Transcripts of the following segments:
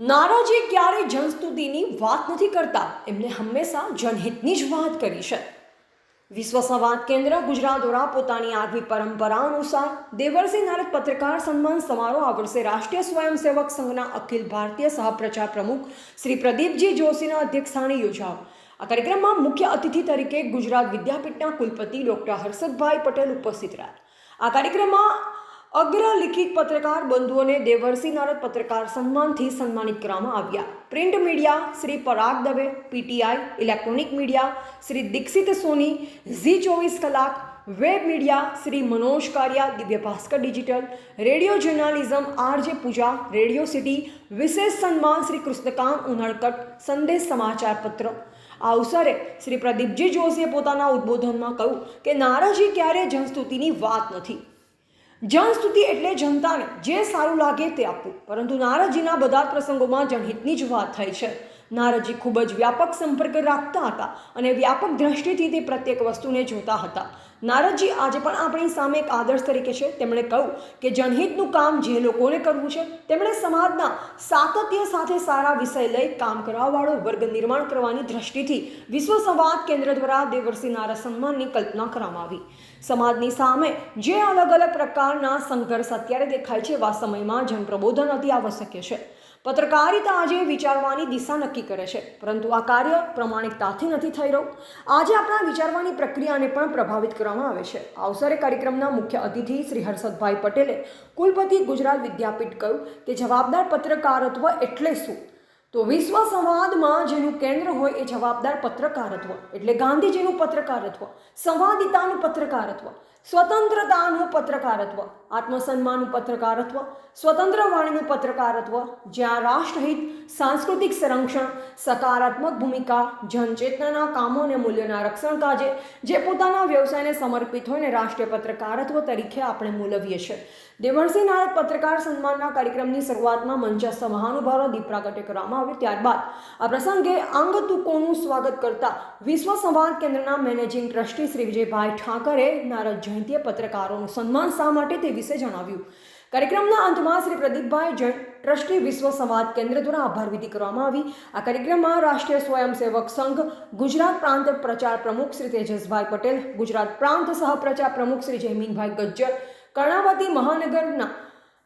નારાજી ક્યારેય જનસ્તુતિની વાત નથી કરતા? એમને હંમેશા જનહિતની જ વાત કરી છે. વિશ્વ સંવાદ કેન્દ્ર ગુજરાત દ્વારા પોતાની આગવી પરંપરા અનુસાર દેવરસિંહ નારદ પત્રકાર સન્માન સમારોહ આ વર્ષે રાષ્ટ્રીય સ્વયંસેવક સંઘના અખિલ ભારતીય સહપ્રચાર પ્રમુખ શ્રી પ્રદીપજી જોશીના અધ્યક્ષસ્થાને યોજાયો. આ કાર્યક્રમમાં મુખ્ય અતિથિ તરીકે ગુજરાત વિદ્યાપીઠના કુલપતિ ડૉક્ટર હર્ષદભાઈ પટેલ ઉપસ્થિત રહ્યા. આ કાર્યક્રમમાં અગ્ર લિખિત પત્રકાર બંધુઓને દેવરસિંહ નારદ પત્રકાર સન્માનથી સન્માનિત કરવામાં આવ્યા. Print media, Shri Parag Dave, PTI, electronic media, Shri Dikshit Soni, Zee ચોવીસ કલાક, web media, Shri Manoj Kariya, Divya Bhaskar digital, radio journalism, RJ Pooja, radio city, વિશેષ સન્માન શ્રી કૃષ્ણકાંત ઉનળકટ, સંદેશ સમાચાર પત્ર. આ અવસરે શ્રી પ્રદીપજી જોશીએ પોતાના ઉદ્બોધનમાં કહ્યું કે નારાજી ક્યારેય જનસ્તુતિની વાત નથી. જનસ્તુતિ એટલે જનતાને જે સારું લાગે તે આપવું. પરંતુ નારદજીના બધા પ્રસંગોમાં જનહિતની જ વાત થાય છે. નારદજી ખૂબ જ વ્યાપક સંપર્ક રાખતા હતા અને વ્યાપક દ્રષ્ટિથી તે પ્રત્યેક વસ્તુને જોતા હતા. નારદજી આજે પણ આપણી સામે એક આદર્શ તરીકે છે. તેમણે કહ્યું કે જનહિતનું કામ જે લોકોને કરવું છે, તેમણે સમાજના સાતત્ય સાથે સારા વિષય લઈ કામ કરવાવાળો વર્ગ નિર્માણ કરવાની દ્રષ્ટિથી વિશ્વ સંવાદ કેન્દ્ર દ્વારા દેવર્ષિ નારદ સન્માનની કલ્પના કરવામાં આવી. સમાજની સામે જે અલગ અલગ પ્રકારના સંઘર્ષ અત્યારે દેખાય છે, એવા સમયમાં જનપ્રબોધન અતિ આવશ્યક છે. પત્રકારિતા આજે વિચારવાની દિશા નક્કી કરે છે. પરંતુ આ કાર્ય પ્રમાણિકતાથી નથી થઈ રહ્યું. આજે આપણા વિચારવાની પ્રક્રિયાને પણ પ્રભાવિત કરવામાં આવે છે. અવસરે કાર્યક્રમના મુખ્ય અતિથિ શ્રી હર્ષદભાઈ પટેલે કુલપતિ ગુજરાત વિદ્યાપીઠ કહ્યું કે જવાબદાર પત્રકારત્વ એટલે શું? તો વિશ્વ સંવાદમાં જેનું કેન્દ્ર હોય એ જવાબદાર પત્રકારત્વ, એટલે ગાંધીજીનું પત્રકારત્વ, સંવાદિતાનું પત્રકારત્વ, સ્વતંત્રતાનું પત્રકારત્વ, આત્મસન્માનનું પત્રકારત્વ સ્વતંત્ર વાણીનું પત્રકારત્વ, જ્યાં રાષ્ટ્રહિત, સાંસ્કૃતિક સંરક્ષણ, સકારાત્મક ભૂમિકા, જનચેતનાના કામો અને મૂલ્યોના રક્ષણ કાજે, જે પોતાના વ્યવસાયને સમર્પિત હોય ને રાષ્ટ્રીય પત્રકારત્વ તરીકે આપણે મૂલવીએ છીએ. દેવણસિંહ નારદ પત્રકાર સન્માનના કાર્યક્રમની શરૂઆતમાં મંચસ્થ મહાનુભાવો દીપ પ્રાગટ્ય કરવામાં આવ્યું ત્યારબાદ. આ પ્રસંગે આંગતુકોનું સ્વાગત કરતા વિશ્વ સંવાદ કેન્દ્રના મેનેજિંગ ટ્રસ્ટી શ્રી વિજયભાઈ ઠાકરે નારદ જયંતીએ પત્રકારોનું સન્માન શા માટે તે વિશે જણાવ્યું. કાર્યક્રમના અંતમાં શ્રી પ્રદીપભાઈ જૈન ટ્રસ્ટી વિશ્વ સંવાદ કેન્દ્ર દ્વારા આભાર કરવામાં આવી. આ કાર્યક્રમમાં રાષ્ટ્રીય સ્વયંસેવક સંઘ, ગુજરાત પ્રાંત પ્રચાર પ્રમુખ શ્રી તેજસભાઈ પટેલ, ગુજરાત પ્રાંત સહપ્રચાર પ્રમુખ શ્રી જયમીનભાઈ ગજ્જર, કર્ણાવતી મહાનગરના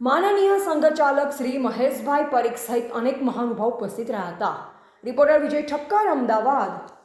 માનનીય સંઘચાલક શ્રી મહેશભાઈ પરીખ સહિત અનેક મહાનુભાવ ઉપસ્થિત રહ્યા હતા. રિપોર્ટર વિજય ઠક્કર, અમદાવાદ.